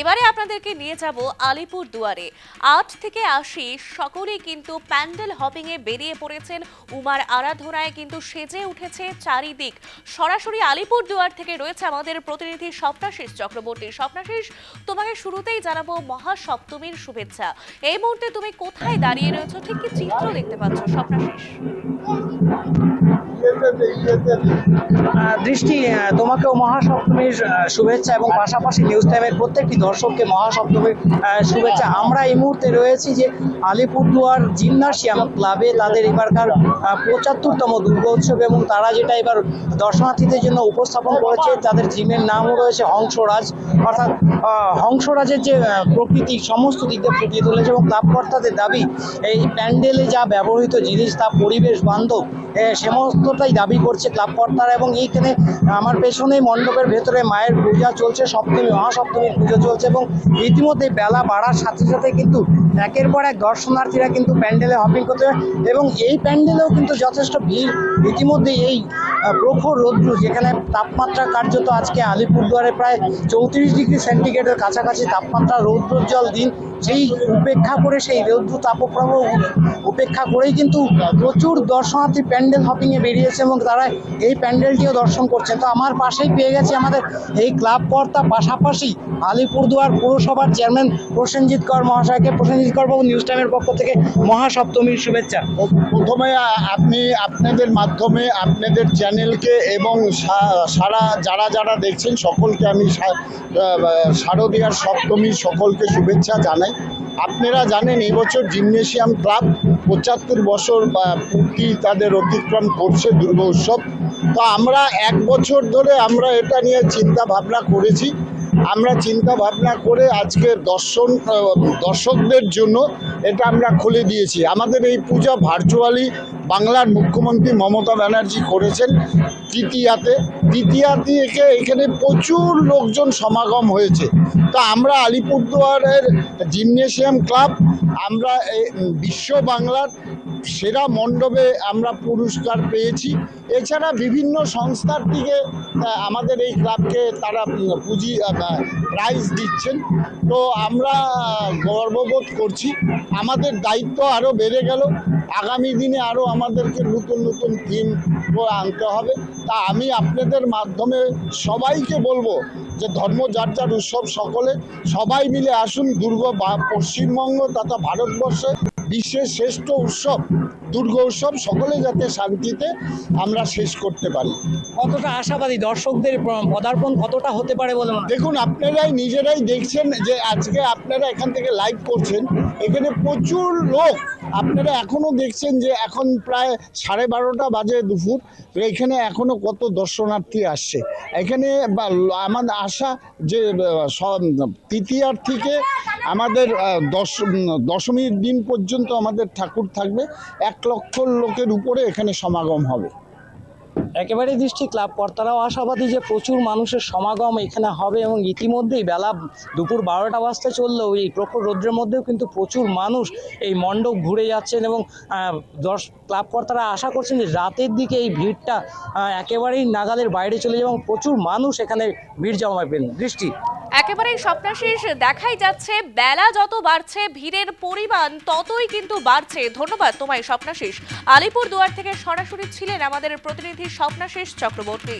এবারে আপনাদেরকে নিয়ে যাব আলিপুর দুয়ারে। আট থেকে আশি, সকলেই কিন্তু প্যান্ডেল হপিং এ বেরিয়ে পড়েছেন। উমার আরাধনায় কিন্তু সেজে উঠেছে চারিদিক। সরাসরি আলিপুর দুয়ার থেকে রয়েছে আমাদের প্রতিনিধি স্বপ্নাশিস চক্রবর্তী। স্বপ্নাশিস, তোমাকে শুরুতেই জানাব মহাসপ্তমীর শুভেচ্ছা। এই মুহূর্তে তুমি কোথায় দাঁড়িয়ে রয়েছো? ঠিক কি চিত্র দেখতে পাচ্ছ, স্বপ্নাশিস? দৃষ্টি তোমাকেও মহাসপ্তমীর শুভেচ্ছা এবং পাশাপাশি নিউজ টাইমের প্রত্যেকটি দর্শককে মহাসপ্তমীর শুভেচ্ছা। আমরা এই মুহূর্তে রয়েছি যে আলিপুরদুয়ার জিমনাসিয়াম ক্লাবে তাদের এবারকার পঁচাত্তরতম দুর্গোৎসব এবং তারা যেটা এবার দর্শনার্থীদের জন্য উপস্থাপন করেছে, তাদের জিমের নামও রয়েছে হংসরাজ। অর্থাৎ হংসরাজের যে প্রকৃতি, সমস্ত দিক দিয়ে ফুটিয়ে তুলেছে এবং ক্লাবকর্তাদের দাবি, এই প্যান্ডেলে যা ব্যবহৃত জিনিস তা পরিবেশ বান্ধব সমস্তটাই দাবি করছে ক্লাবকর্তারা এবং এইখানে আমার পেছনেই মণ্ডপের ভেতরে মায়ের পূজা চলছে, সপ্তমী, মহাসপ্তমীর পুজো চলছে এবং ইতিমধ্যে বেলা বাড়ার সাথে সাথে কিন্তু একের পর এক দর্শনার্থীরা কিন্তু প্যান্ডেলে হপিং করতে এবং এই প্যান্ডেলেও কিন্তু যথেষ্ট ভিড়। ইতিমধ্যে এই প্রখর রৌদ্র যেখানে তাপমাত্রা কার্যত আজকে আলিপুরদুয়ারে প্রায় চৌত্রিশ ডিগ্রি সেন্টিগ্রেডের কাছাকাছি তাপমাত্রা, রৌদ্রোজ্জ্বল দিন। সেই উপেক্ষা করে সেই রৌদ্র তাপপ্রবাহ উপেক্ষা করেই কিন্তু প্রচুর দর্শনার্থী প্যান্ডেল হপিংয়ে বেরিয়েছে এবং তারা এই প্যান্ডেলটিও দর্শন করছে। তো আমার পাশেই পেয়ে গেছে আমাদের এই ক্লাব কর্তা, পাশাপাশি আলিপুরদুয়ার পুরসভার চেয়ারম্যান প্রসেনজিৎ কর মহাশয়কে। প্রসেনজিৎ কর বাবু, নিউজ টাইমের পক্ষ থেকে মহাসপ্তমীর শুভেচ্ছা। প্রথমে আপনি আপনাদের মাধ্যমে আপনাদের চ্যানেলকে এবং সারা, যারা যারা দেখছেন সকলকে আমি শারদীয়ার সপ্তমী সকলকে শুভেচ্ছা জানাই। আপনারা জানেন এবছর জিমনেশিয়াম ক্লাব পঁচাত্তর বছর বা পূর্তি তাদের অতিক্রম করছে দুর্গা উৎসব তো আমরা এক বছর ধরে আমরা এটা নিয়ে চিন্তা ভাবনা করেছি। আমরা চিন্তা ভাবনা করে আজকে দর্শন দর্শকদের জন্য এটা আমরা খুলে দিয়েছি। আমাদের এই পূজা ভার্চুয়ালি বাংলার মুখ্যমন্ত্রী মমতা ব্যানার্জি করেছেন তৃতীয়াতে। তৃতীয়াতে একে এখানে প্রচুর লোকজন সমাগম হয়েছে। তা আমরা আলিপুরদুয়ারের জিমনেশিয়াম ক্লাব, আমরা বিশ্ব বাংলার সেরা মণ্ডপে আমরা পুরস্কার পেয়েছি। এছাড়া বিভিন্ন সংস্থার থেকে আমাদের এই ক্লাবকে তারা পুঁজি প্রাইজ দিচ্ছেন। তো আমরা গর্ববোধ করছি। আমাদের দায়িত্ব আরও বেড়ে গেল। আগামী দিনে আরও আমাদেরকে নতুন নতুন থিম আনতে হবে। তা আমি আপনাদের মাধ্যমে সবাইকে বলব যে ধর্ম যার যার উৎসব সকলে সবাই মিলে আসুন দুর্গ পশ্চিমবঙ্গ তথা ভারতবর্ষে। বিশ্বের শ্রেষ্ঠ উৎসব দুর্গ উৎসব সকলে যাতে শান্তিতে আমরা শেষ করতে পারি। কতটা আশাবাদী দর্শকদের পদার্পণ কতটা হতে পারে বলে দেখুন আপনারাই নিজেরাই দেখছেন যে আজকে আপনারা এখান থেকে লাইভ করছেন। এখানে প্রচুর লোক। আপনারা এখনও দেখছেন যে এখন প্রায় সাড়ে বারোটা বাজে দুপুর। তো এখানে এখনও কত দর্শনার্থী আসছে। এখানে আমার আশা যে তৃতীয়ার থেকে আমাদের দশ দশমীর দিন পর্যন্ত আমাদের ঠাকুর থাকবে, এক লক্ষ লোকের উপরে এখানে সমাগম হবে। একেবারে দৃষ্টি ক্লাব কর্তারাও আশাবাদী যে প্রচুর মানুষের সমাগম এখানে হবে এবং ইতিমধ্যেই বেলা দুপুর বারোটা বাজতে চললেও এই প্রখর রৌদ্রের মধ্যেও কিন্তু প্রচুর মানুষ এই মণ্ডপ ঘুরে যাচ্ছেন এবং দশ ক্লাব কর্তারা আশা করছেন যে রাতের দিকে এই ভিড়টা একেবারেই নাগালের বাইরে চলে যাবে এবং প্রচুর মানুষ এখানে ভিড় জমাবেন। দৃষ্টি একেবারেই স্বপ্নাশিস দেখাই যাচ্ছে, বেলা যত বাড়ছে, ভিড়ের পরিমাণ ততই কিন্তু বাড়ছে। ধন্যবাদ তোমায় স্বপ্নাশিস আলিপুর দুয়ার থেকে সরাসরি ছিলেন আমাদের প্রতিনিধি স্বপ্নাশিস চক্রবর্তী।